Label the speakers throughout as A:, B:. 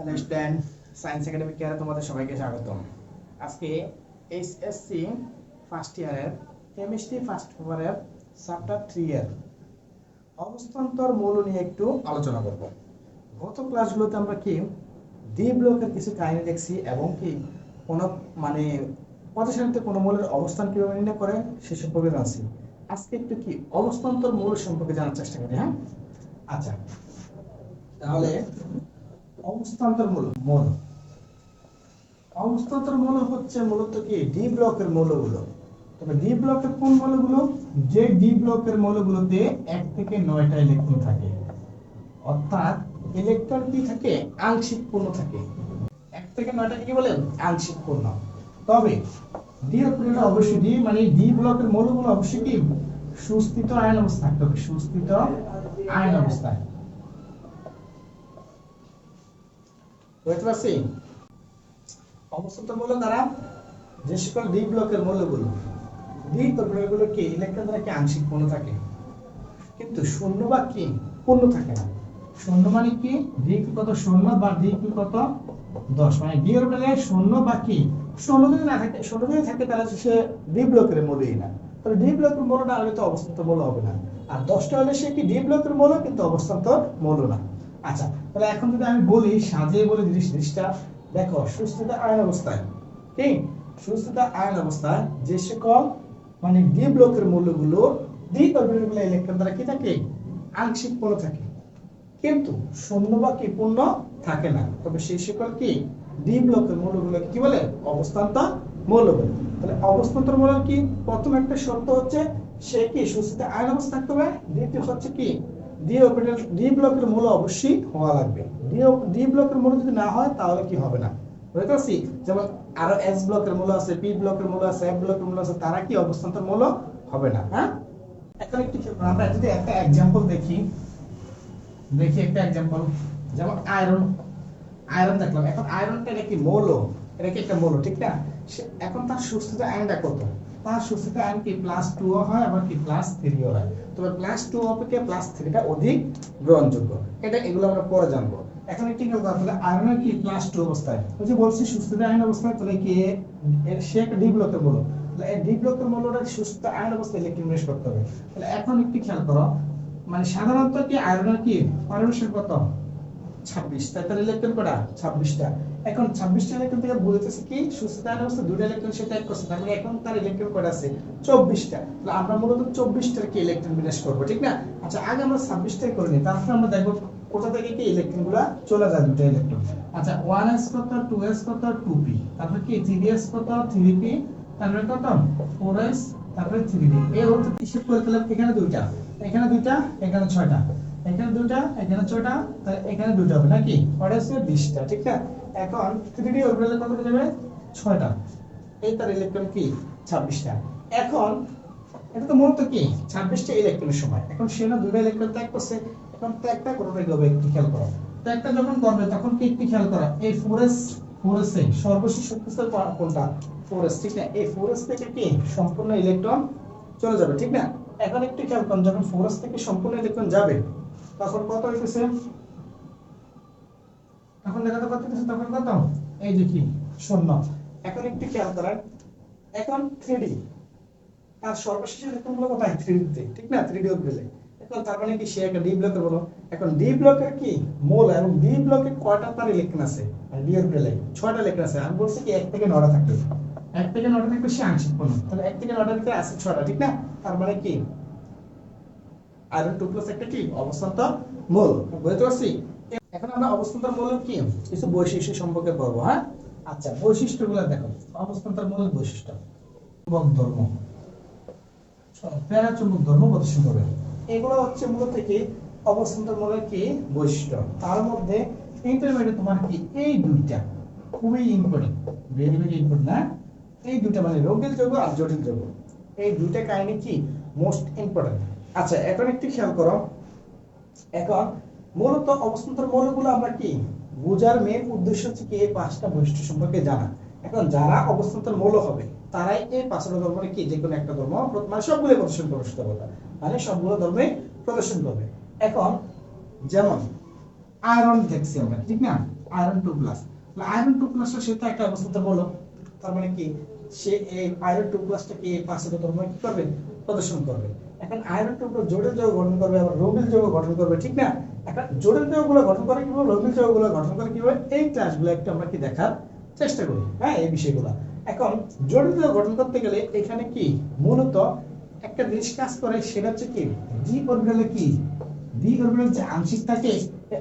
A: Hello student science academy কেয়ারে তোমাদের সবাইকে স্বাগতম। আজকে এইচএসসি ফার্স্ট ইয়ারের কেমিস্ট্রি ফার্স্ট পেপারের চ্যাপ্টার থ্রি এর অবস্থান্তর মৌল নিয়ে একটু আলোচনা করব। গত ক্লাসগুলোতে আমরা কি ডি ব্লকের কিছু কাহিনী দেখছি এবং কি কোনো মানে পদসারিতে কোনো মৌলের অবস্থান কীভাবে নির্ণয় করে সে সম্পর্কে জানছি। আজকে একটু কি অবস্থান্তর মৌল সম্পর্কে জানার চেষ্টা করি হ্যাঁ? আচ্ছা তাহলে অবস্থান্তর মূল। হচ্ছে মূলত কি? ডি ব্লকের মৌলগুলো। তবে ডি ব্লকের কোন মৌলগুলো? যে ডি ব্লকের মৌলগুলোতে এক থেকে নয়টা ইলেকট্রন থাকে। অর্থাৎ থাকে? আংশিক পূর্ণ থাকে। এক থেকে নয়টা কি বলেন আংশিক পূর্ণ। তবে ডি অবশ্যই ডি মানে ডি ব্লকের মৌলগুলো অবশ্যই কি? সুস্থিত আয়ন অবস্থা থাকতে হবে সুস্থিত আয়ন অবস্থায় বুঝতে পারছি? যে সকল ডি ব্লকের মূল্যগুলো ডি ইলেকট্রন দ্বারা আংশিক পূর্ণ থাকে? কিন্তু শূন্য বা কি পূর্ণ থাকে না। শূন্য মানে কি? ডি কত শূন্য বা ডি কত দশ? মানে ডি অরবিটালে শূন্য বা কি? শূন্য যদি না থাকে, শূন্য যদি থাকে, তাহলে সে ডি ব্লকের মূলই না। তাহলে ডি ব্লকের তো মূল হবে না। আর দশটা হলে সে কি ডি ব্লকের মূল, কিন্তু অবস্থান্তর মূল না। আচ্ছা তাহলে এখন যদি আমি বলি, সাজিয়ে বলি জিনিস, জিনিসটা, দেখো, সুস্থতা আয়ন অবস্থায়, কি? সুস্থতা আয়ন অবস্থায় যে সকল মানে ডি ব্লকের মূল্যগুলো ডি অরবিটালগুলো ইলেকট্রন দ্বারা কি থাকে? আংশিক পূর্ণ থাকে। কিন্তু শূন্য বা কি পূর্ণ থাকে না। তবে সেই সকল কি? ডি ব্লকের মৌলগুলো কি বলে? অবস্থান্তর মৌল তাহলে অবস্থান্তর মৌল কি? প্রথম একটা শর্ত হচ্ছে, সে কি সুস্থিত আয়ন অবস্থা থাকতে হবে? দ্বিতীয় হচ্ছে কি? ডি অরবিটাল ডি ব্লকের মূল অবশ্যই হওয়া লাগবে। ডি ডি ব্লকের মূল যদি না হয়, তাহলে কি হবে না? বুঝতে পারছি? যেমন আরও এস ব্লকের মূল আছে পি ব্লকের মূল আছে এফ ব্লকের মূল আছে, তারা কি অবস্থান্তর মূল হবে না হ্যাঁ? এখন একটু আমরা যদি একটা এক্সাম্পল দেখি দেখি একটা এক্সাম্পল যেমন আয়রন আয়রন দেখলাম। এখন আয়রনটা এটা কি মৌল? এটা কি একটা মৌল, ঠিক না? এখন তার সুস্থতা আয়নটা কত? তার সুস্থতা আয়ন কি প্লাস টু হয়, আবার কি প্লাস থ্রিও হয়। তবে প্লাস টু অপেক্ষা প্লাস থ্রিটা অধিক গ্রহণযোগ্য। এটা এগুলো আমরা পরে জানব। এখন একটি কথা তাহলে আয়রনের কি প্লাস টু অবস্থায়? ওই যে বলছি আয়ন অবস্থায়, তাহলে কি সে একটা তাহলে মৌলটা সুস্থ আয়ন অবস্থায় ইলেকট্রন করতে হবে। তাহলে এখন একটু খেয়াল করো মানে সাধারণত কি আয়রনের কি পারমিশন কত? ছাব্বিশ। তাই তার ইলেকট্রন কটা? ছাব্বিশটা। এখন ছাব্বিশটা ইলেকট্রন থেকে বলতেছে কি সুস্থতা অবস্থা দুটো ইলেকট্রন সে ত্যাগ করছে, তার মানে এখন তার ইলেকট্রন কটা আছে? চব্বিশটা তাহলে আমরা মূলত চব্বিশটার কি ইলেকট্রন বিন্যাস করব, ঠিক না? আচ্ছা আগে আমরা ছাব্বিশটাই করে নিই, তারপর আমরা দেখব কোথা থেকে কি ইলেকট্রনগুলা চলে যায় দুটো ইলেকট্রন আচ্ছা ওয়ান এস কত টু এস কত টু পি তারপর কি থ্রি এস কত থ্রি পি তারপরে কত? ফোর এস তারপরে থ্রি ডি এই হচ্ছে হিসেব করে তাহলে এখানে দুইটা এখানে দুইটা, এখানে ছয়টা। এখানে দুইটা, এখানে ছটা এখানে দুইটা হবে নাকি? পরে আছে বিশটা ঠিক না? এখন থ্রি ডি অরবিটালে কত যাবে? ছয়টা। এই তার ইলেকট্রন কি? ছাব্বিশটা। এখন এটা তো মূলত কি? ছাব্বিশটা ইলেকট্রনের সময়। এখন সে না দুটো ইলেকট্রন ত্যাগ করছে এখন ত্যাগটা করবে একটু খেয়াল করো। ত্যাগটা যখন করবে তখন কি একটু খেয়াল করো এই ফোর এস ফোর এস এ সর্বশেষ শক্তিস্তর কোনটা? ফোর এস ঠিক না? এই ফোর এস থেকে কি সম্পূর্ণ ইলেকট্রন চলে যাবে ঠিক না? এখন একটু খেয়াল করুন যখন ফোর এস থেকে সম্পূর্ণ ইলেকট্রন যাবে তখন কত হইতেছে? তখন দেখা তো তখন কত? এই যে কি? শূন্য। এখন একটু খেয়াল করেন। এখন থ্রি আর সর্বশেষ কোথায়? থ্রি তে। ঠিক না? ডি এখন তার মানে কি সে একটা ডি ব্লকের বলো? এখন ডি ব্লকের কি? মোল। এবং ডি ব্লকে কয়টা তার ইলেকট্রন আছে? ডি অরবিটালে ছয়টা ইলেকট্রন আছে। আমি বলছি কি, এক থেকে নটা থাকবে এক থেকে নটা থাকবে সে আংশিক তাহলে এক থেকে নটার ভিতরে আছে ছয়টা, ঠিক না? তার মানে কি? আয়রন টু প্লাস একটা কি? অবস্থান্তর মূল। বুঝতে পারছি? এখন আমরা অবস্থান্তর মূল কি? কিছু বৈশিষ্ট্য সম্পর্কে পড়ব হ্যাঁ? আচ্ছা বৈশিষ্ট্যগুলো দেখো। অবস্থান্তর মূল বৈশিষ্ট্য। চুম্বক ধর্ম। প্যারা চুম্বক ধর্ম প্রদর্শন করবে এগুলো হচ্ছে মূলত কি? অবস্থান্তর মূলের কি? বৈশিষ্ট্য। তার মধ্যে ইন্টারমিডিয়েট তোমার কি? এই দুইটা। খুবই ইম্পর্টেন্ট ভেরি ভেরি ইম্পর্টেন্ট না এই দুইটা মানে রোগের যোগ আর জটিল যোগ। এই দুইটা কাহিনী কি? মোস্ট ইম্পর্টেন্ট আচ্ছা এখন একটু খেয়াল করো। এখন মূলত অবস্থান্তর মৌলগুলো আমরা কি? বোঝার মেন উদ্দেশ্য হচ্ছে কি এই পাঁচটা বৈশিষ্ট্য সম্পর্কে জানা। এখন যারা অবস্থান্তর মৌল হবে, তারাই এই পাঁচটা ধর্মের কি? যে কোনো একটা ধর্ম মানে সবগুলো প্রদর্শন করবে বলা। মানে সবগুলো ধর্মে প্রদর্শন করবে। এখন যেমন আয়রন দেখছি আমরা, ঠিক না? Iron two plus iron two প্লাসটা তো একটা অবস্থা বলো তার মানে কি? সে এই আয়রন টু প্লাসটাকে এই পাশে ধর্ম কি করবে? প্রদর্শন করবে। এখন আয়রন টু প্লাস জটিল যৌগ গঠন করবে, আবার রবিল যৌগ গঠন করবে, ঠিক না? জটিল গঠন করে কীভাবে গঠন করে কীভাবে এই ক্লাসগুলো একটু আমরা কি দেখার চেষ্টা করি হ্যাঁ? এই বিষয়গুলো। এখন জটিল গঠন করতে গেলে এখানে কি? মূলত একটা জিনিস কাজ করে, সেটা হচ্ছে কি? কি? যে আংশিক থাকে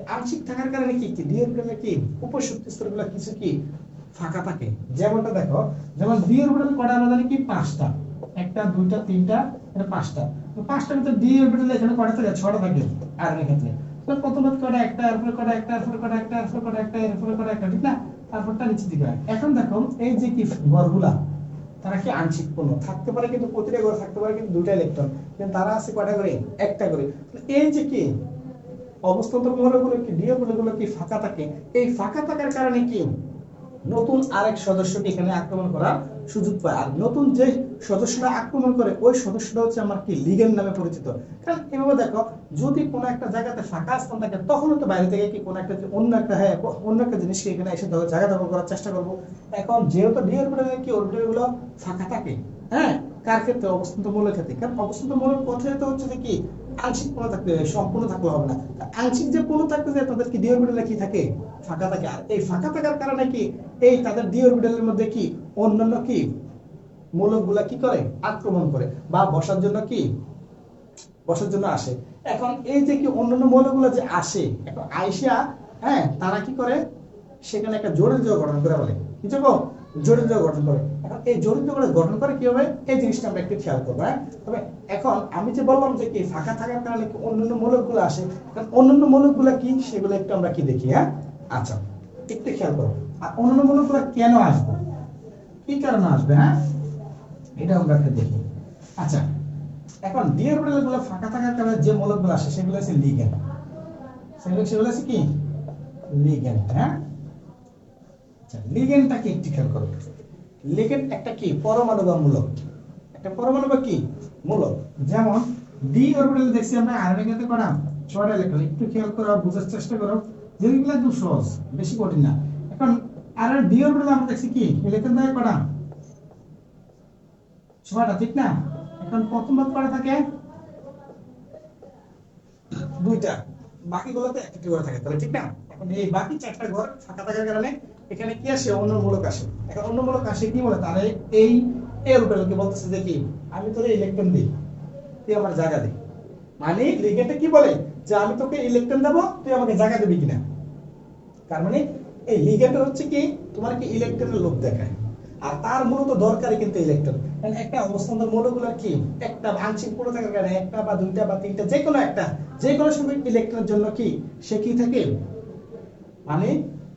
A: আংশিক থাকার কারণে কি? কি? কি? উপশক্তি স্তরগুলো কিছু কি? ফাঁকা থাকে। যেমনটা দেখো, যেমন ডি অরবিটাল কটা আমরা কি? পাঁচটা। একটা, দুইটা, তিনটা পাঁচটা। পাঁচটার ভিতরে এখানে কটা থাকে? ছটা থাকে। আর এর ক্ষেত্রে করে একটা, এরপরে করে একটা, এরপরে করে একটা, এরপরে করে একটা, এরপরে করে একটা, ঠিক না? তারপরটা নিচে এখন দেখো, এই যে কি ঘরগুলা, তারা কি আংশিক পূর্ণ থাকতে পারে কিন্তু প্রতিটা ঘরে থাকতে পারে কিন্তু দুইটা ইলেকট্রন কিন্তু তারা আছে কয়টা করে? একটা করে। এই যে কি? অবস্থান্তর গ্রহগুলো কি ডিওগুলো কি ফাঁকা থাকে? এই ফাঁকা থাকার কারণে কি? নতুন আরেক সদস্যকে এখানে আক্রমণ করার সুযোগ পায়। আর নতুন যে সদস্যরা আক্রমণ করে, ওই সদস্যটা হচ্ছে আমার কি লিগেন নামে পরিচিত। কারণ এভাবে দেখো, যদি কোনো একটা জায়গাতে ফাঁকা স্থান থাকে তখন তো বাইরে থেকে কি কোনো একটা অন্য একটা হ্যাঁ অন্য একটা জিনিসকে এখানে এসে ধরো জায়গা দখল করার চেষ্টা করব? এখন যেহেতু ডি অরবিটালে কি অরবিটালগুলো ফাঁকা থাকে হ্যাঁ কার ক্ষেত্রে? অবস্থান্ত মূলের ক্ষেত্রে। কারণ অবস্থান্ত মূলের কথাই তো হচ্ছে কি আংশিক পূর্ণ থাকতে হবে সম্পূর্ণ থাকলে হবে না। আংশিক যে পূর্ণ থাকতে যায় তাদের কি ডি অরবিটালে কি থাকে? ফাঁকা থাকে। আর এই ফাঁকা থাকার কারণে কি এই তাদের ডি অরবিটালের মধ্যে কি? অন্যান্য কি? মূলকগুলা কি করে? আক্রমণ করে বা বসার জন্য কি? বসার জন্য আসে। এখন এই যে কি অন্যান্য মৌলগুলো যে আসে, এখন আইসা হ্যাঁ তারা কি করে? সেখানে একটা জটিল যৌগ গঠন করে বলে। কি যোগ জটিল যৌগ গঠন করে। এখন এই জটিল যৌগ গঠন করে কি হবে? এই জিনিসটা আমরা একটু খেয়াল করব হ্যাঁ? তবে এখন আমি যে বললাম যে কি ফাঁকা থাকার কারণে কি অন্যান্য মৌলকগুলো আসে কারণ অন্যান্য মৌলকগুলো কি? সেগুলো একটু আমরা কি দেখি হ্যাঁ? আচ্ছা। একটু খেয়াল করো। আর অন্যান্য মৌলকগুলো কেন আসবে? কি কারণে আসবে হ্যাঁ? এটা আমরা একটা দেখি। আচ্ছা এখন ডি অরবিটালগুলো ফাঁকা থাকার কারণে যে মৌলকগুলো আসে, সেগুলো হচ্ছে লিগ্যান্ড সেগুলো সেগুলো হচ্ছে কি? লিগ্যান্ড হ্যাঁ? আচ্ছা লিগ্যান্ডটাকে একটু খেয়াল করো। লিগেন একটা কি? পরমাণু বা মূলক একটা পরমাণু বা কি? মূলক। যেমন ডি অরবিটাল দেখছি আমরা আয়রনের করা, ছয়টা ইলেকট্রন একটু খেয়াল করো, বোঝার চেষ্টা করো। যেগুলো একদম সহজ বেশি কঠিন না। এখন আর ডি আমরা দেখছি কি? ইলেকট্রন দ্বারা করা ছয়টা, ঠিক না? এখন প্রথম ভাগ করা থাকে? দুইটা। থাকে, তাহলে ঠিক না? এখন এই বাকি চারটা ঘর ফাঁকা থাকার কারণে এখানে কি আসে? অন্য মূলক আসে। এখন অন্য মূলক আসে কি বলে? তাহলে এই এই অরবিটালকে বলতেছে যে কি? আমি তোরে ইলেকট্রন দিই। তুই আমার জায়গা দে। মানে লিগেন্ডে কি বলে? যে আমি তোকে ইলেকট্রন দেবো, তুই আমাকে জায়গা দিবি কিনা? তার মানে এই লিগেন্ডের হচ্ছে কি তোমার কি ইলেকট্রনের লোভ দেখায়। আর তার মূলত দরকারই কিন্তু ইলেকট্রন কারণ একটা অবস্থানের মৌলগুলোর কি, একটা আংশিক পূর্ণ থাকার কারণে একটা বা দুইটা বা তিনটা যে কোনো একটা যে কোনো সময় ইলেকট্রনের জন্য কি, সে কি থাকে? মানে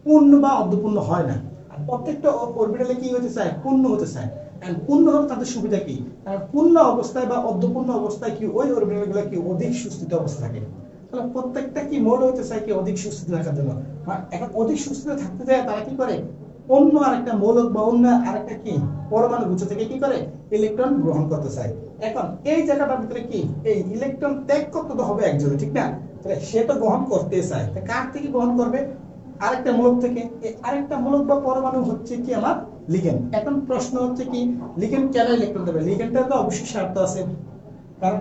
A: পূর্ণ বা অর্ধপূর্ণ হয় না। আর প্রত্যেকটা অরবিটালে কি হতে চায়? পূর্ণ হতে চায়। আর পূর্ণ হলে তাদের সুবিধা কি? কারণ পূর্ণ অবস্থায় বা অর্ধপূর্ণ অবস্থায় কি, ওই অরবিটালগুলো কি অধিক সুস্থিত অবস্থা থাকে। তাহলে প্রত্যেকটা কি মৌল হতে চায় কি অধিক সুস্থিত থাকার জন্য? এখন অধিক সুস্থিত থাকতে যায় তারা কি করে? অন্য আরেকটা মৌলক বা অন্য আরেকটা কি? পরমাণু গুচ্ছ থেকে কি করে? ইলেকট্রন গ্রহণ করতে চায়। এখন এই জায়গাটার ভিতরে কি? এই ইলেকট্রন ত্যাগ করতে তো হবে একজনে ঠিক না? তাহলে সে তো গ্রহণ করতে চায়। কার থেকে গ্রহণ করবে? আরেকটা মূলক থেকে। এই আরেকটা মূলক বা পরমাণু হচ্ছে কি আমার লিগেন্ড এখন প্রশ্ন হচ্ছে কি লিগেন্ড কেন ইলেকট্রন দেবে? লিগেন্ডটার তো অবশ্যই স্বার্থ আছে। কারণ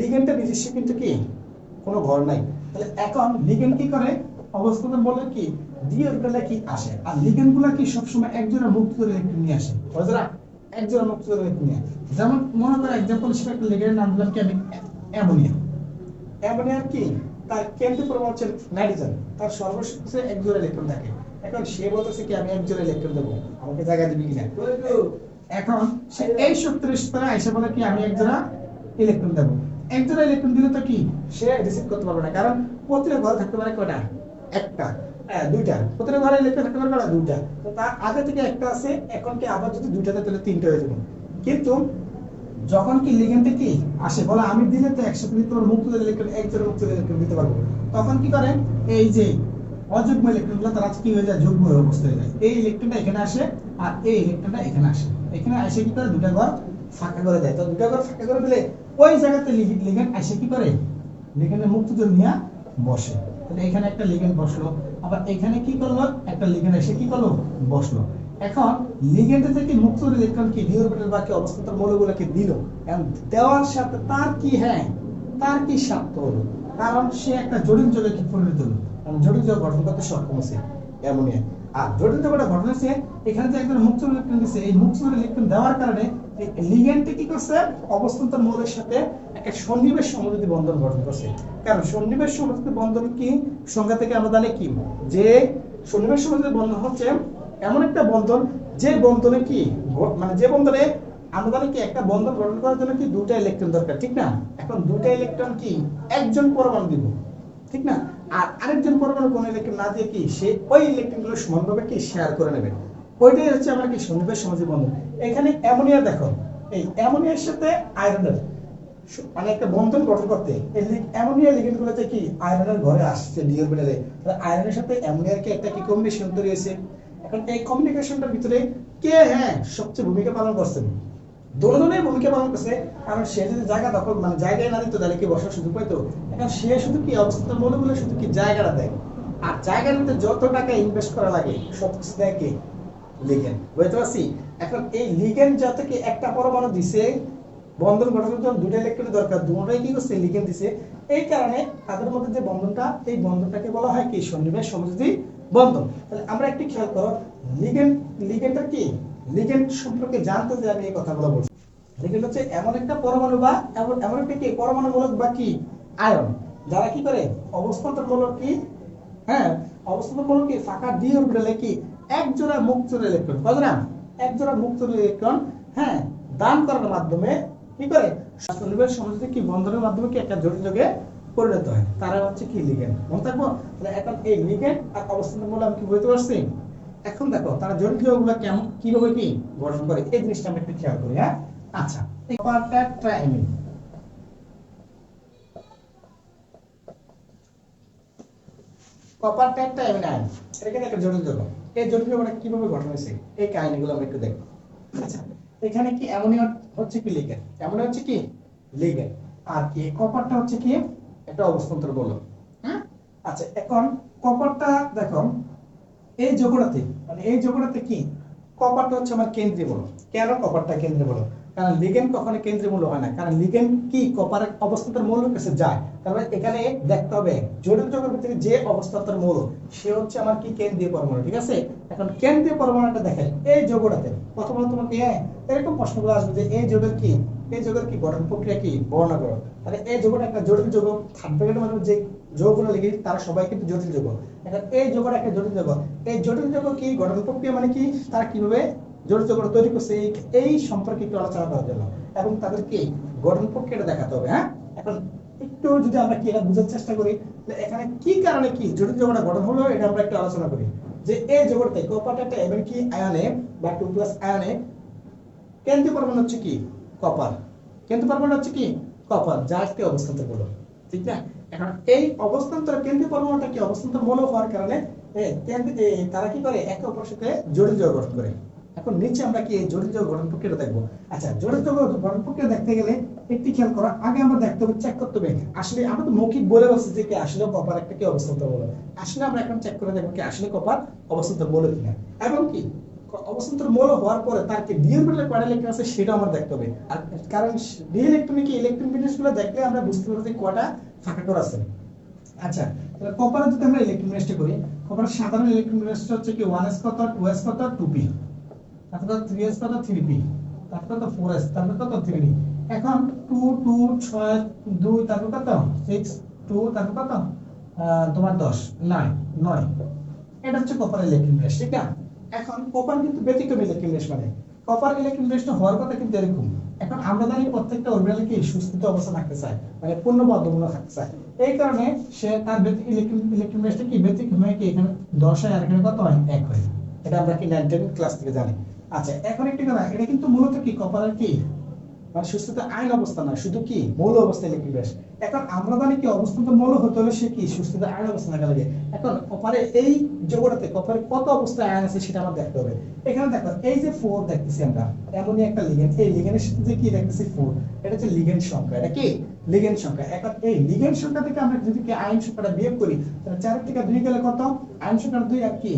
A: লিগেনটা নিজস্ব কিন্তু কি? কোনো ঘর নাই। তাহলে এখন লিগেন্ড কি করে? অবস্থাতে বলে কি অরবিটালে কি আসে? আর লিগেন্ডগুলা কি সবসময় একজনের মুক্ত করে নিয়ে আসে? একজনের মুক্ত করে নিয়ে। যেমন মনে করো এক্সাম্পল হিসেবে একটা লিগেন্ডের নাম দিলাম কি আমি? অ্যামোনিয়া। অ্যামোনিয়ার কি? তার পরমাণু হচ্ছে নাইট্রোজেন। তার সর্বশেষে ইলেকট্রন থাকে। এখন সে বলতেছে কি আমি এক জোড়া ইলেকট্রন দেবো। আমাকে জায়গা দিবি কিনা? এখন সে এই শক্তির স্তরে এসে বলে কি আমি এক জোড়া ইলেকট্রন দেবো। এক জোড়া ইলেকট্রন দিলে তো কি? সে রিসিভ করতে পারবে না। কারণ প্রতিটা ঘরে থাকতে পারে কয়টা? একটা। হ্যাঁ দুইটা। প্রতিটা ঘরে ইলেকট্রন থাকতে পারে কয়টা? দুইটা। তো তার আগে থেকে একটা আছে, এখন কি আবার যদি তাহলে তিনটা হয়ে যাবে? কিন্তু যখন কি লিগেন্ডে কি আসে, বলে আমি দিলে তো একসাথে দিতে পারব, মুক্ত ইলেকট্রন এক জোড়া মুক্ত ইলেকট্রন দিতে পারব। তখন কি করে? এই যে অযুগ্ম ইলেকট্রনগুলো তারা কি হয়ে যায়? যুগ্ম অবস্থা হয়ে যায়। এই ইলেকট্রনটা এখানে আসে আর এই ইলেকট্রনটা এখানে আসে। এখানে এসে কি করে? দুটা ঘর ফাঁকা করে দেয়। তো দুটা ঘর ফাঁকা করে দিলে ওই জায়গাতে লিগেন্ড এসে কি করে? লিগেন্ডের মুক্ত জল নিয়ে বসে। তাহলে এখানে একটা লিগেন্ড বসল। আবার এখানে কি করল? একটা লিগেন্ড এসে কি করল? বসল। এখন লিগেন্ডে থেকে মুক্ত ইলেকট্রন কি? অরবিটাল বাকি অবস্থান্তর মৌলগুলোকে দিল। এবং দেওয়ার সাথে তার কি হ্যাঁ? তার কি স্বার্থ হলো? কারণ সে একটা জটিল যোগে কি পরিণত হলো। কারণ জটিল যোগ গঠন করতে সক্ষম হয়েছে। অ্যামোনিয়া আর জটিল যোগটা গঠন হয়েছে, এখানে যে একজন মুক্ত ইলেকট্রন দিচ্ছে এই মুক্ত ইলেকট্রন দেওয়ার কারণে কি করছে? অবস্থান্তর সাথে একটা সন্নিবেশ সমযোজী বন্ধন গঠন করছে। কারণ সন্নিবেশ সমযোজী বন্ধন কি? থেকে আমরা জানি কি? যে সন্নিবেশ সমযোজী বন্ধন হচ্ছে এমন একটা বন্ধন, যে বন্ধনে কি? মানে যে বন্ধনে আমরা কি একটা বন্ধন গঠন করার জন্য কি দুটা ইলেকট্রন দরকার, ঠিক না? এখন দুটা ইলেকট্রন কি? একজন পরমাণু দিব, ঠিক না? আর আরেকজন পরমাণু কোন ইলেকট্রন না দিয়ে কি? সে ওই ইলেকট্রনগুলো সমানভাবে কি শেয়ার করে নেবে। ওইটাই হচ্ছে আমরা কি সন্নিবেশ সমাজী বন্ধন। এখানে অ্যামোনিয়া দেখো। এই অ্যামোনিয়ার সাথে আয়রনের মানে একটা বন্ধন গঠন করতে। এই অ্যামোনিয়া লিগেন্ড গুলোতে কি আয়রনের ঘরে আসছে ডি অরবিটালে তাহলে আয়রনের সাথে অ্যামোনিয়ার কি একটা কি কম্বিনেশন তৈরি হয়েছে? এখন এই কমিউনিকেশনটার ভিতরে কে হ্যাঁ সবচেয়ে ভূমিকা পালন করছেন দোলনের ভূমিকা পালন করছে। কারণ সে যদি জায়গা দখল মানে জায়গায় না দিত তাহলে কি বসার সুযোগ পাইতো? এখন সে শুধু কি অবস্থা মনে বলে শুধু কি জায়গাটা দেয়? আর জায়গার মধ্যে যত টাকা ইনভেস্ট করা লাগে সব কিছু দেয় কে? লিগেন বুঝতে পারছি? এখন এই লিগেন যত কি একটা পরমাণু দিছে, বন্ধন গঠনের জন্য দুটো ইলেকট্রনের দরকার, দুটোই কি করছে? লিগেন দিছে। এই কারণে তাদের মধ্যে যে বন্ধনটা, এই বন্ধনটাকে বলা হয় কি? সন্নিবেশ সমযোজী বন্ধন। তাহলে আমরা একটু খেয়াল করো লিগেন লিগেনটা কি? লিগেন সম্পর্কে জানতে যে আমি এই কথাগুলো বলছি। লিগেন্ড হচ্ছে এমন একটা পরমাণু বা এমন এমন একটা কি? পরমাণু মূলক বা কি? আয়ন। যারা কি করে? অবস্থান্তর মূলক কি? হ্যাঁ অবস্থান্তর মূলক কি? ফাঁকা ডি অরবিটালে কি? এক জোড়া মুক্ত ইলেকট্রন, কত না এক জোড়া মুক্ত ইলেকট্রন হ্যাঁ দান করার মাধ্যমে কি করে? সন্নিবেশ সমাজে কি বন্ধনের মাধ্যমে কি একটা জটিল যোগে পরিণত হয়? তারা হচ্ছে কি লিগেন্ড মনে থাকব? তাহলে এখন এই লিগেন্ড আর অবস্থান্তর মূল আমি কি বুঝতে পারছি? এখন দেখো, তারা জটিল যোগগুলো কেমন, কীভাবে কি গঠন করে? এই জিনিসটা আমি একটু খেয়াল করি হ্যাঁ? আচ্ছা কপারটা ট্রাইমিন কপারটা ট্রাইমিন আয়ন। এটা কিন্তু একটা জটিল যোগ। এই জটিল যোগটা কীভাবে গঠন হয়েছে? এই কাহিনীগুলো আমরা একটু দেখব। আচ্ছা এখানে কি অ্যামোনিয়া হচ্ছে কি লিগ্যান্ড অ্যামোনিয়া হচ্ছে কি লিগ্যান্ড আর এই কপারটা হচ্ছে কি একটা অবস্থান্তর বলো হ্যাঁ আচ্ছা এখন কপারটা দেখো, এই যোগটাতে মানে এই যোগটাতে কি কপারটা হচ্ছে আমার কেন্দ্রীয় মূল কেন কপারটা কেন্দ্রীয় মূল কারণ লিগেন্ড কখনো কেন্দ্রীয় মূল হয় না। কারণ লিগেন্ড কি? কপারের অবস্থান্তর মূল কাছে যায়। তারপরে এখানে দেখতে হবে, জটিল যোগের ভিতরে যে অবস্থান্তর মূল সে হচ্ছে আমার কি কেন্দ্রীয় পরমাণু, ঠিক আছে? এখন কেন্দ্রীয় পরমাণুটা দেখেন, এই যোগটাতে প্রথমত তোমাকে হ্যাঁ এরকম প্রশ্নগুলো আসবে যে এই যোগের কি? এই যোগের কি গঠন প্রক্রিয়া কি? বর্ণনা করো তাহলে এই যোগটা একটা জটিল যোগ থার্ড ব্র্যাকেটের মধ্যে যে যোগগুলো লিখি, তারা সবাই কিন্তু জটিল যোগ। এখন এই যোগটা একটা জটিল যোগ। এই জটিল যোগ কি গঠন প্রক্রিয়া মানে কি? তারা কীভাবে জটিল যোগটা তৈরি করছে? এই সম্পর্কে একটু আলোচনা করার জন্য। এবং তাদেরকে গঠন প্রক্রিয়াটা দেখাতে হবে হ্যাঁ? এখন একটু যদি আমরা কি এটা বোঝার চেষ্টা করি এখানে কি কারণে কি জটিল যোগটা গঠন হলো, এটা আমরা একটু আলোচনা করি। যে এই যোগটাতে কপারটা একটা এমন কি? আয়নে বা টু প্লাস আয়নে। কেন্দ্রীয় পরমাণু হচ্ছে কি? কপার। কেন্দ্রীয় পরমাণু হচ্ছে কি? কপার, যা একটি অবস্থান্তর বলো ঠিক না? এই অবস্থান্তর কেন্দ্রীয় পরমাণুটা কি অবস্থান্তর মৌল হওয়ার কারণে তারা কি করে? একে অপরের সাথে গঠন করে। এখন নিচে আমরা কি গঠন প্রক্রিয়াটা দেখব? আচ্ছা গঠন প্রক্রিয়া দেখতে গেলে একটি খেয়াল করা, আগে আমরা দেখতে হবে চেক করতে হবে আসলে আমরা তো মৌখিক বলে বলছি যে কি আসলে কপার একটা কি অবস্থান্তর আসলে আমরা এখন চেক করে দেখব কি আসলে কপার অবস্থান্তর কিনা। এবং কি অবস্থান্তর মৌল হওয়ার পরে তার কি কয়টা ইলেকট্রন আছে সেটা আমরা দেখতে হবে। আর কারণ ডি ইলেকট্রনিক, ইলেকট্রন বিন্যাসগুলো দেখলে আমরা বুঝতে পারব যে কয়টা ফাঁকা আছে। আচ্ছা তাহলে কপারে যদি আমরা বিন্যাসটা করি কপারের সাধারণ ইলেকট্রন হচ্ছে কি 1s কত 2s কত 2p তারপর 3s কত 3p তারপর কত 4s তারপর কত 3d এখন 2 2 6 2 তারপর কত? 6 2 তারপর কত? তোমার 10 9 9 এটা হচ্ছে কপার না এখন কপার কিন্তু ব্যতিক্রম ইলেকট্রন বিন্যাস মানে। কপার বিন্যাসটা হওয়ার কথা কিন্তু এরকম। এখন আমরা জানি প্রত্যেকটা অরবিটালে কি সুস্থিত অবস্থা থাকতে চায় মানে পূর্ণ বদ্ধমূল্য থাকতে চায়। এই কারণে সে তার বিন্যাসটা কি ব্যতিক্রম হয় কি এখানে 10 হয়, আর এখানে কত হয়? এক হয়। এটা আমরা কি 9 ক্লাস থেকে জানি। আচ্ছা এখন একটি কথা, এটা কিন্তু মূলত কি, কপালের কি? মানে সুস্থতা আইন অবস্থা না শুধু কি মৌল অবস্থা ইলেকট্রিক ব্যাস। এখন আমরা জানি কি অবস্থান তো মৌল হতে হলে সে কি সুস্থতা আইন অবস্থা থাকা লাগে। এখন কপারে এই যৌগটাতে কপারে কত অবস্থায় আয়ন আছে সেটা আমার দেখতে হবে। এখানে দেখো, এই যে ফোর দেখতেছি আমরা, এমনই একটা লিগেন্ড এই লিগেন্ডের সাথে যে কি দেখতেছি ফোর এটা হচ্ছে লিগেন্ড সংখ্যা, এটা কি? লিগেন্ড সংখ্যা। এখন এই লিগেন্ড সংখ্যা থেকে আমরা যদি কি আইন সংখ্যাটা বিয়োগ করি, তাহলে চার থেকে দুই গেলে কত? আইন সংখ্যা দুই আর কি?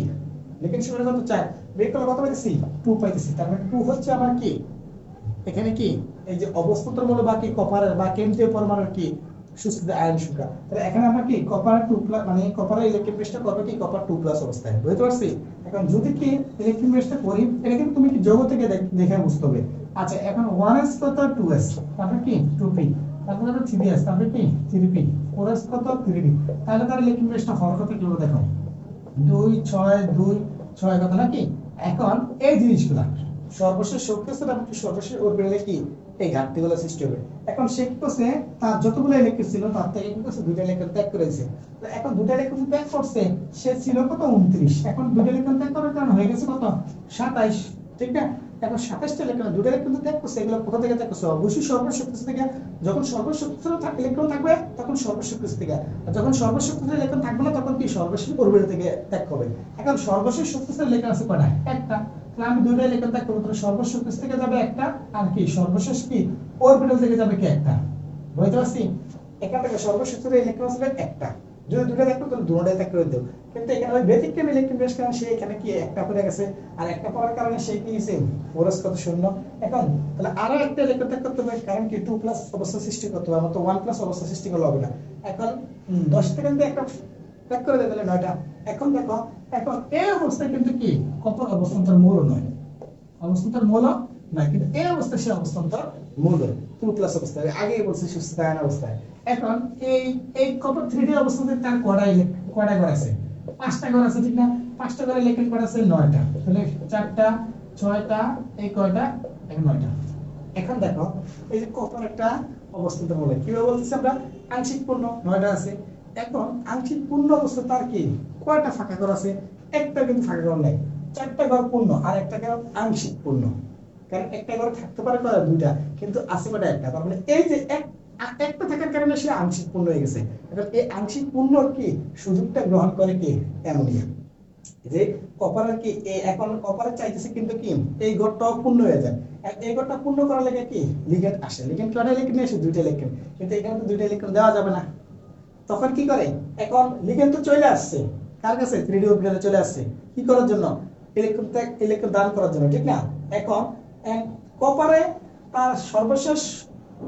A: লিগেন্ড সংখ্যা কত? চার। বিয়োগ করলে কত পাইতেছি? টু পাইতেছি। তার মানে টু হচ্ছে আমার কি? এখানে কি? এই যে অবস্থান্তর বাকি কপারের বা কেন্দ্রীয় পরমাণুর কি আয়ন সংখ্যা তাহলে এখানে আমরা কি কপার টু প্লাস মানে ইলেকট্রিক বেসটা করবে কি কপার টু প্লাস অবস্থায়? বুঝতে পারছি? এখন যদি কি বেসটা করি, এটা কিন্তু তুমি কি যোগ থেকে দেখে বুঝতে হবে। আচ্ছা এখন ওয়ান এস কত? টু এস তারপরে কি? টু পি তারপরে থ্রি এস তারপরে কি? থ্রি পি ফোর এস কত? থ্রি পি তাহলে তার বেসটা হওয়ার কথা কীভাবে দেখো? দুই, ছয় দুই, ছয় কথা নাকি? এখন এই জিনিসগুলা সর্বশেষ শক্তি এবং সর্বশেষ অরবিটালে কি? এই ঘাটতিগুলো সৃষ্টি হবে। এখন সে করছে, তার যতগুলো ইলেকট্রন ছিল, তার থেকে কি করছে দুইটা ইলেকট্রন ত্যাগ করেছে। তো এখন দুইটা ইলেকট্রন ত্যাগ করছে, সে ছিল কত? উনত্রিশ। এখন দুইটা ইলেকট্রন ত্যাগ করার কারণে হয়ে গেছে কত? সাতাইশ। ঠিক না? এখন সাতাশটা ইলেকট্রন দুইটা ইলেকট্রন ত্যাগ করছে, এগুলো কোথা থেকে ত্যাগ করছে? অবশ্যই সর্বশক্তি থেকে। যখন সর্বশক্তি ইলেকট্রন থাকবে, তখন সর্বশক্তি থেকে। আর যখন সর্বশক্তি ইলেকট্রন থাকবে না, তখন কি সর্বশেষ অরবিটাল থেকে ত্যাগ হবে এখন সর্বশেষ শক্তিশালী ইলেকট্রন আছে কয়টা? একটা। আমি দুইটা ইলেকট্রন ত্যাগ করব তাহলে সর্বশক্তি থেকে যাবে একটা, আর কি, সর্বশেষ কি? অরবিটাল থেকে যাবে কি একটা? বুঝতে পারছি? এখান থেকে সর্বশক্তি ইলেকট্রন আসলে একটা। যদি দুটো ত্যাগ তাহলে দুটোটাই করে দেব কিন্তু এখানে ওই ব্যতিক্রম ইলেকট্রন বেশ কারণ সে এখানে কি একটা পড়ে গেছে, আর একটা পড়ার কারণে সে কি হয়েছে? ফোরাস কত শূন্য। এখন, তাহলে আরও একটা ইলেকট্রন করতে হবে, কারণ কি টু প্লাস অবস্থা সৃষ্টি করতে হবে আমার তো ওয়ান প্লাস অবস্থা সৃষ্টি করলে হবে না। এখন দশ থেকে যদি একটা ত্যাগ করে দেয় তাহলে নয়টা। এখন দেখো এখন এই অবস্থায় কিন্তু কি? কপর অবস্থান্তর মূল নয়। অবস্থান্তর মূল না কিন্তু এই অবস্থায় সে অবস্থান্তর মূল। টু প্লাস অবস্থায় আগেই বলছি সুস্থ অবস্থায়। এখন এই এই কপর থ্রি ডি অবস্থাতে তার ইলেক কয়টা ঘর আছে? পাঁচটা ঘর আছে, ঠিক না? পাঁচটা ঘরে ইলেকট্রন কয়টা আছে নয়টা। তাহলে চারটা, ছয়টা, এই কয়টা নয়টা। এখন দেখো, এই যে কপর একটা অবস্থিত বলে কীভাবে বলতেছি আমরা? আংশিক পূর্ণ, নয়টা আছে। এখন আংশিক পূর্ণ অবস্থা তার কি কয়টা ফাঁকা ঘর আছে? একটা কিন্তু ফাঁকা ঘর নেই। চারটা ঘর পূর্ণ আর একটা ঘর আংশিক পূর্ণ। কারণ একটা ঘর থাকতে পারে কয়টা? দুইটা। কিন্তু আছে কয়টা? একটা। তার মানে এই যে এক একটা থাকার কারণে সে আংশিক পূর্ণ হয়ে গেছে। এখন এই আংশিক পূর্ণ কি? সুযোগটা গ্রহণ করে কি? অ্যামোনিয়া। যে কপার কি? এখন কপার চাইতেছে কিন্তু কি? এই ঘরটাও পূর্ণ হয়ে যায়। এই ঘরটা পূর্ণ করার লেগে কি? লিগেন্ড আসে। লিগেন্ড কয়টা ইলেকট্রন আসে দুইটা ইলেকট্রন কিন্তু এখানে তো দুইটা ইলেকট্রন দেওয়া যাবে না। তখন কি করে? এখন লিগেন্ড তো চলে আসছে। কার কাছে? থ্রি ডি অরবিটালে চলে আসছে। কি করার জন্য? ইলেকট্রন ইলেকট্রন দান করার জন্য, ঠিক না? এখন কপারে তার সর্বশেষ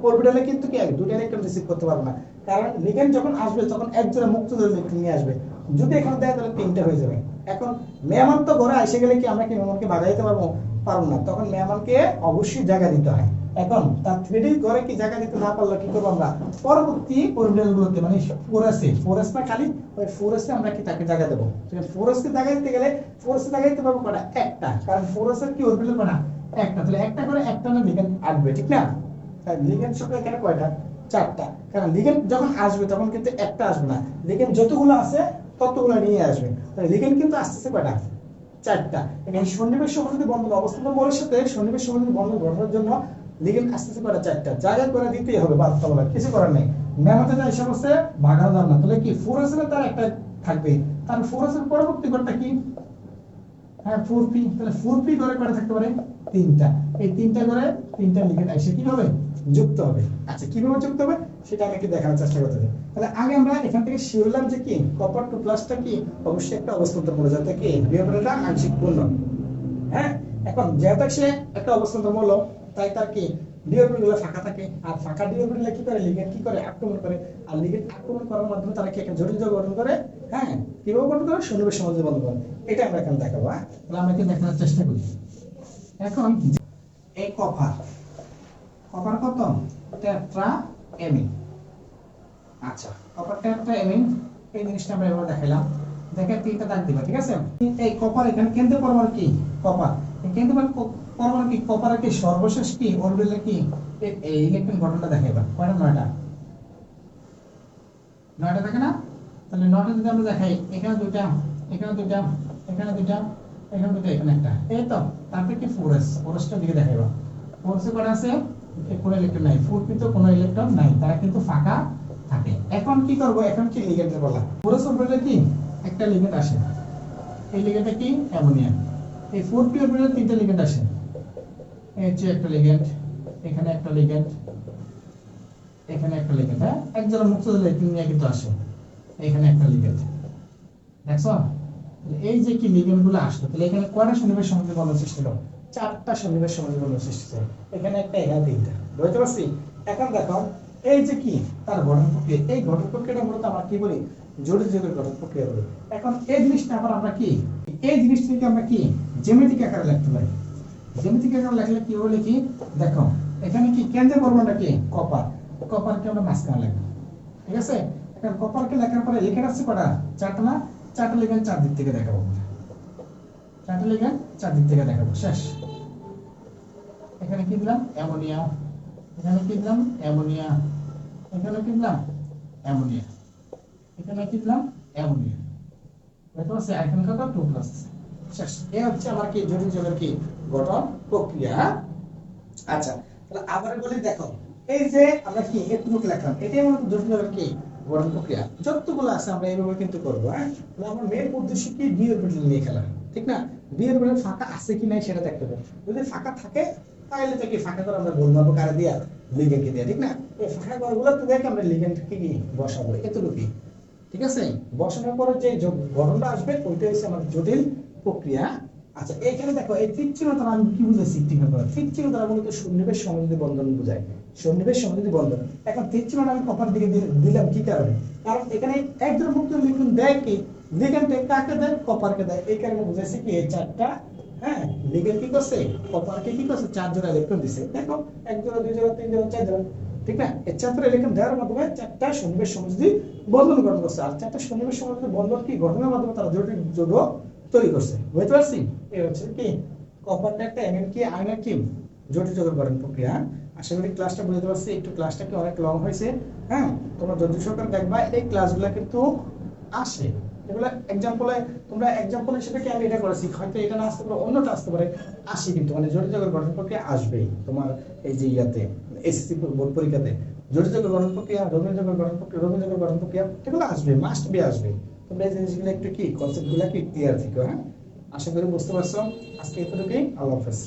A: অরবিটালে কিন্তু কি দুটো ইলেকট্রন রিসিভ করতে পারবে না। কারণ লিগেন্ড যখন আসবে, তখন এক জোড়া মুক্ত ইলেকট্রন নিয়ে আসবে। যদি এখানে দেয়, তাহলে তিনটা হয়ে যাবে। এখন মেহমান তো ঘরে এসে গেলে কি আমরা কি মেহমানকে বাধা দিতে পারব? পারব না। তখন মেহমানকে অবশ্যই জায়গা দিতে হয়। এখন তার থ্রিডি ঘরে কি জায়গা দিতে না পারলে কি করব আমরা? পরবর্তী অরবিটাল গুলোতে মানে ফোরাসে ফোরাস না খালি, ওই ফোরাসে আমরা কি তাকে জায়গা দেবো? ফোরাসকে জায়গা দিতে গেলে ফোরাসে জায়গা দিতে পারব কটা? একটা। কারণ ফোরাসের কি অরবিটাল কটা একটা। তাহলে একটা করে একটা না আসবে ঠিক না? এখানে কয়টা? চারটা। কারণ লিগেন্ড যখন আসবে, তখন কিন্তু একটা আসবে না। লিগেন্ড যতগুলো আছে, ততগুলো নিয়ে আসবে। তাহলে কিন্তু আসতেছে কয়টা? চারটা। এখানে সন্নিবেশ সমাজী বন্ধন অবস্থান বলের সাথে সন্নিবেশ সমাজী বন্ধন ঘটানোর জন্য লিগেন্ড আসতেছে কয়টা চারটা। জায়গা করে দিতেই হবে বাধ্যতামূলক কিছু করার নেই। মেমাতে যা এসব আছে ভাগানো যাবে না। তাহলে কি ফোর এসে তার একটা থাকবে? তার ফোর এসের পরবর্তী ঘরটা কি? হ্যাঁ ফোর পি তাহলে ফোর পি করে কয়টা থাকতে পারে তিনটা। এই তিনটা করে তিনটা লিগেন্ড এসে কি হবে যুক্ত হবে? আচ্ছা কীভাবে যুক্ত হবে? সেটা আমি একটু দেখানোর চেষ্টা করতে চাই। তাহলে আগে আমরা এখান থেকে শিরলাম যে কি? কপার টু প্লাসটা কি? অবশ্যই একটা অবস্থান্তর যাতে কি বিয়োগটা আংশিক পূর্ণ। হ্যাঁ এখন যেহেতু সে একটা অবস্থান্তর মূল্য তাই তার কি ফাঁকা থাকে। আর ফাঁকা ডিওরবিন কি করে? লিগেন্ড কি করে? আক্রমণ করে। আর লিগেন্ড আক্রমণ করার মাধ্যমে তারা কি? একটা জটিল গঠন করে। হ্যাঁ? কীভাবে গঠন করে? সন্নিবেশ সমাজে বন্ধ করে। এটা আমরা এখানে দেখাবো হ্যাঁ? তাহলে আমরা এখানে দেখানোর চেষ্টা করি। এখন এই কপার। কপার কত? এমিন আচ্ছা কপার এমিন এই জিনিসটা আমরা এবার দেখাইলাম। দেখে তিনটা দাগ দিবা, ঠিক আছে? এই কপার এখানে কেন্দ্র পরমাণু কি? কপার। কেন্দ্র পরমাণু- পরমাণু কি কপারের কি সর্বশেষ কি? অরবিটালে কি? এই- ইলেকট্রন গঠনটা দেখাইবা কয়টা নয়টা। নয়টা থাকে না? তাহলে নয়টা যদি আমরা দেখাই, এখানে দুইটা এখানে দুইটা এখানে দুইটা এখানে দুইটা, এখানে একটা। এই তো, তারপরে কি ফোরাস ফোরাসটার দিকে দেখাইবা ফোরাসে কয়টা আছে? কোনো ইলেকট্রন নাই। ফুটপিতে কোনো ইলেকট্রন নাই, তারা কিন্তু ফাঁকা থাকে। এখন কি করব? এখন কি লিগেন্ডের বলা? পুরো সম্পর্কে কি? একটা লিগেন্ড আসে। এই লিগেন্ডটা কি? অ্যামোনিয়া। এই ফোর পি অরবিটালে তিনটা লিগেন্ড আসে। হচ্ছে একটা লিগেন্ড, এখানে একটা লিগেন্ড, এখানে একটা লিগেন্ড হ্যাঁ? একজন মুক্ত নিয়ে কিন্তু আসে, এখানে একটা লিগেন্ড। দেখছ এই যে কি লিগেন্ডগুলো আসলো, তাহলে এখানে কয়টা সন্নিবেশ বলন সৃষ্টি হলো? চারটা সন্নিবেশ বলন সৃষ্টি হলো। এখানে একটা এখানে তিনটা। বুঝতে পারছি? এখন দেখো, এই যে কি? তার গঠন প্রক্রিয়া। এই গঠন প্রক্রিয়াটা মূলত আমরা কি বলি? জটিল যুগের গঠন প্রক্রিয়া বলি। এখন এই জিনিসটা আবার আমরা কি? এই জিনিসটাকে আমরা কি? জ্যামিতিক আকারে লিখতে পারি। জ্যামিতিক আকারে লিখলে কি হবে লিখি? দেখো, এখানে কি কেন্দ্রের বর্ণটা কি কপার কপারকে আমরা মাঝখানে লিখব ঠিক আছে? এখন কপারকে লেখার পরে লিখে রাখছি কটা? চারটা না? চারটা লিখেন চার দিক থেকে দেখাবো চারটা লিখেন চার দিক থেকে দেখাবো। শেষ। এখানে কি দিলাম? অ্যামোনিয়া। এখানে কি দিলাম? অ্যামোনিয়া। এখানে কি দিলাম? অ্যামোনিয়া। এখানে কি দিলাম? অ্যামোনিয়া। বুঝতে পারছি এখানে কত? টু প্লাস ঠিক না? ফাঁকা আছে কি নাই সেটা দেখতে যদি ফাঁকা থাকে, তাহলে তো কি ফাঁকা করে আমরা বলব কারে দিয়া, লিগেন্ডকে দিয়া, ঠিক না? এই ফাঁকা ঘরগুলো তো দেখে আমরা লিগেন্ডকে কি বসাবো, এতটুকুই, ঠিক আছে? বসানোর পরে যে গঠনটা আসবে ওইটা হচ্ছে আমাদের জটিল প্রক্রিয়া আচ্ছা এখানে দেখো, এই দ্বারা আমি কি বুঝাইছি? তীক্ষ্ণ দ্বারা তীক্ষ্ণ দ্বারা মূলত সন্নিবেশ সমাধি বন্ধন বোঝায়। সন্নিবেশ সমাধি বন্ধন। এখন তীক্ষ্ণটা আমি কপার দিকে দিলাম কি কারণে? কারণ এখানে একজন মুক্ত লিখুন দেয় কি? লিগেন্ডে কাকে দেয়? কপারকে দেয়। এই কারণে বুঝাইছি কি, এই চারটা হ্যাঁ লিগেন্ড কি করছে? কপারকে কি করছে? চার জোড়া ইলেকট্রন দিছে। দেখো, এক জোড়া, দুই জোড়া, তিন জোড়া, চার জোড়া। ঠিক না? এই চারটা ইলেকট্রন দেওয়ার মাধ্যমে চারটা সন্নিবেশ সমাধি বন্ধন গঠন করছে। আর চারটা সন্নিবেশ সমাধি বন্ধন কি গঠনের মাধ্যমে? তারা জটিল যৌগ তৈরি করছে। বুঝতে পারছি? এই হচ্ছে কি? কপারটা একটা এমএন কি, আয়নের কি জটিল যৌগের প্রক্রিয়া আশা করি ক্লাসটা বুঝতে পারছি। একটু ক্লাসটা কি অনেক লং হয়েছে হ্যাঁ? তোমরা যদি সরকার দেখবা, এই ক্লাসগুলো কিন্তু আসে। এগুলো এক্সাম্পলে তোমরা এক্সাম্পল হিসেবে কি আমি এটা করেছি? হয়তো এটা না আসতে পারে, অন্যটা আসতে পারে। আসে কিন্তু মানে জটিল যৌগের গঠন প্রক্রিয়া আসবেই। তোমার এই যে ইয়াতে এসএসসি বোর্ড পরীক্ষাতে। জটিল যৌগের গঠন প্রক্রিয়া রবীন্দ্র যৌগের গঠন প্রক্রিয়া রবীন্দ্র যৌগের গঠন প্রক্রিয়া, এগুলো আসবে মাস্ট বি আসবে। তোমরা এই জিনিসগুলো একটু কি কনসেপ্টগুলো কি ক্লিয়ার থেকো হ্যাঁ? আশা করি বুঝতে পারছ। আজকে এতটুকুই। আল্লাহ হাফেজ।